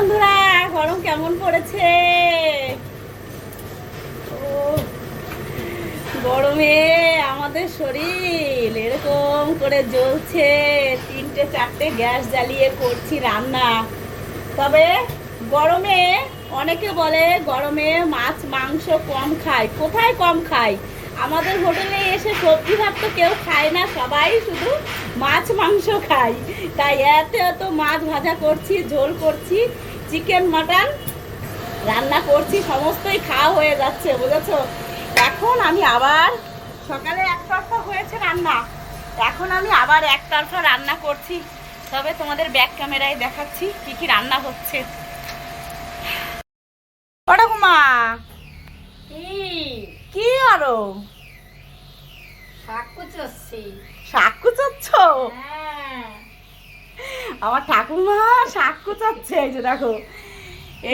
বন্ধুরা, গরম কেমন পড়েছে? গরমে আমাদের শরীর এরকম করে জ্বলছে। তিনটে, চারটে গ্যাস জ্বালিয়ে করছি রান্না। তবে গরমে অনেকে বলে গরমে মাছ, মাংস কম খায়। কোথায় কম খায়? আমাদের হোটেলে এসে সবজি ভাত তো কেউ খায় না, সবাই শুধু মাছ, মাংস খায়। তাই এত এত মাছ ভাজা করছি, ঝোল করছি। চিকেন মাটন রান্না করছি সমস্তই খাওয়া হয়ে যাচ্ছে বুঝেছ? এখন আমি আবার সকালে এক তরফা হয়েছে রান্না। এখন আমি আবার এক তরফা রান্না করছি। তবে তোমাদের ব্যাক ক্যামেরায় দেখাচ্ছি কি কি রান্না হচ্ছে। ওরকমা কি? আরও শাক কুচোচ্ছি। শাক কুচাচ্ছ? হ্যাঁ। আমার ঠাকুমা শাক কুচাচ্ছে, এই যে দেখো।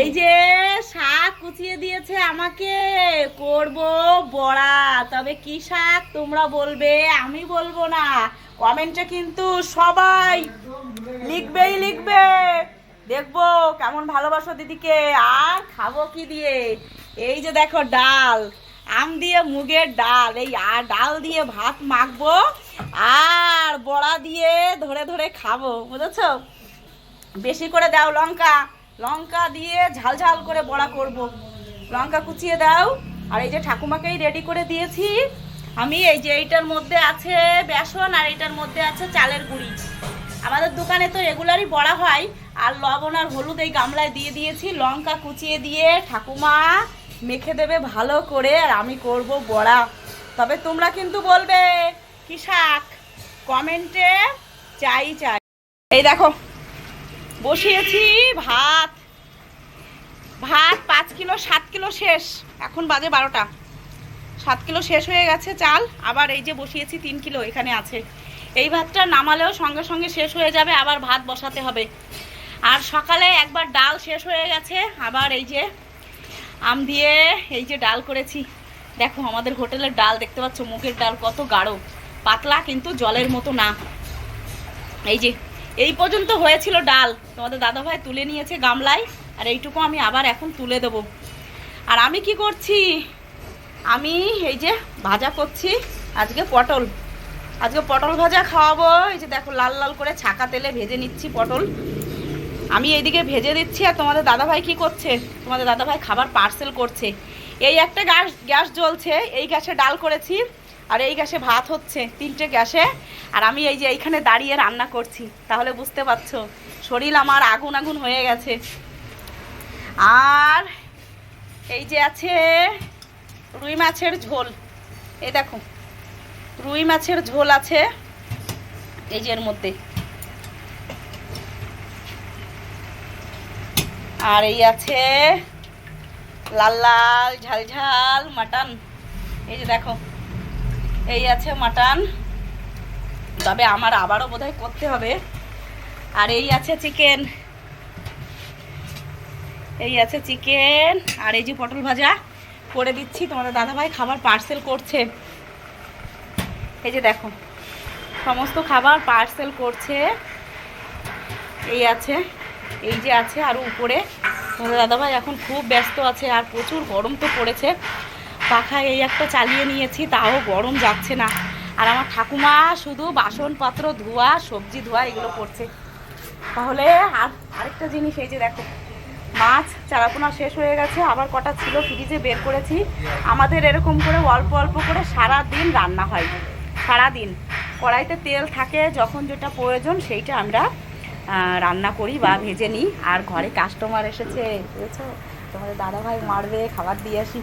এই যে শাক কুচিয়ে দিয়েছে আমাকে। করব বড়া। তবে কি শাক তোমরা বলবে? আমি বলব না। কমেন্টে কিন্তু সবাই লিখবেই লিখবে। দেখব কেমন ভালোবাসো দিদিকে। আর খাব কি দিয়ে? এই যে দেখো ডাল। আম দিয়ে মুগের ডাল। এই আর ডাল দিয়ে ভাত মাখবো। আর বড়া দিয়ে ধরে ধরে খাব, বুঝেছ? বেশি করে দাও লঙ্কা। লঙ্কা দিয়ে ঝাল ঝাল করে বড়া করব। লঙ্কা কুচিয়ে দাও। আর এই যে ঠাকুমাকেই রেডি করে দিয়েছি। আমি এই যে এইটার মধ্যে আছে বেসন আর এইটার মধ্যে আছে চালের গুঁড়ি। আমাদের দোকানে তো রেগুলারই বড়া হয়। আর লবণ আর হলুদ এই গামলায় দিয়ে দিয়েছি। লঙ্কা কুচিয়ে দিয়ে ঠাকুমা মেখে দেবে ভালো করে। আর আমি করব বড়া। তবে তোমরা কিন্তু বলবে কি শাক? কমেন্টে চাই চাই। এই দেখো। বসিয়েছি ভাত। ভাত পাঁচ কিলো সাত কিলো শেষ। এখন বাজে বারোটা। সাত কিলো শেষ হয়ে গেছে চাল। আবার এই যে বসিয়েছি তিন কিলো এখানে আছে। এই ভাতটা নামালেও সঙ্গে সঙ্গে শেষ হয়ে যাবে আবার ভাত বসাতে হবে। আর সকালে একবার ডাল শেষ হয়ে গেছে আবার এই যে আম দিয়ে এই যে ডাল করেছি। দেখো আমাদের হোটেলের ডাল দেখতে পাচ্ছ মুখের ডাল কত গাঢ়। পাতলা কিন্তু জলের মতো না এই যে, এই পর্যন্ত হয়েছিল ডাল। তোমাদের দাদাভাই তুলে নিয়েছে গামলায়, আর এইটুকু আমি আবার এখন তুলে দেবো। আর আমি কি করছি? আমি এই যে ভাজা করছি আজকে পটল। আজকে পটল ভাজা খাওয়াবো। এই যে দেখো, লাল লাল করে ছাকা তেলে ভেজে নিচ্ছি পটল। আমি এইদিকে ভেজে দিচ্ছি, আর তোমাদের দাদাভাই কি করছে? তোমাদের দাদাভাই খাবার পার্সেল করছে। এই একটা গ্যাস গ্যাস জ্বলছে, এই গ্যাসে ডাল করেছি। আর এই গ্যাসে ভাত হচ্ছে, তিনটে গ্যাসে। আর আমি এই যে এইখানে দাঁড়িয়ে রান্না করছি, তাহলে বুঝতে পারছ, শরীর আমার আগুন আগুন হয়ে গেছে। আর এই যে আছে রুই মাছের ঝোল, এই দেখো, রুই মাছের ঝোল আছে এই যে এর মধ্যে। আর এই আছে লাল লাল, ঝাল ঝাল, মাটন, এই যে দেখো। এই আছে মাটন। তবে আমার আবারও বোধহয় করতে হবে। আর এই আছে চিকেন। এই আছে চিকেন। আর এই যে পটল ভাজা করে দিচ্ছি। তোমাদের দাদাভাই খাবার পার্সেল করছে। এই যে দেখো, সমস্ত খাবার পার্সেল করছে। এই আছে, এই যে আছে আরও উপরে। তোমাদের দাদাভাই এখন খুব ব্যস্ত আছে আর প্রচুর গরম তো পড়েছে। পাখা এই একটা চালিয়ে নিয়েছি, তাও গরম যাচ্ছে না। আর আমার ঠাকুমা শুধু বাসনপত্র, ধোয়া, সবজি ধোয়া, এগুলো করছে। তাহলে আর আরেকটা জিনিস, এই যে দেখো, মাছ চারাপোনা শেষ হয়ে গেছে, আবার কটা ছিল, ফ্রিজে বের করেছি। আমাদের এরকম করে অল্প অল্প করে সারা দিন রান্না হয়। সারা দিন কড়াইতে তেল থাকে, যখন যেটা প্রয়োজন, সেইটা আমরা রান্না করি বা ভেজে নিই। আর ঘরে কাস্টমার এসেছে বুঝেছ তোমাদের দাদাভাই মারবে, খাবার দিয়ে আসি।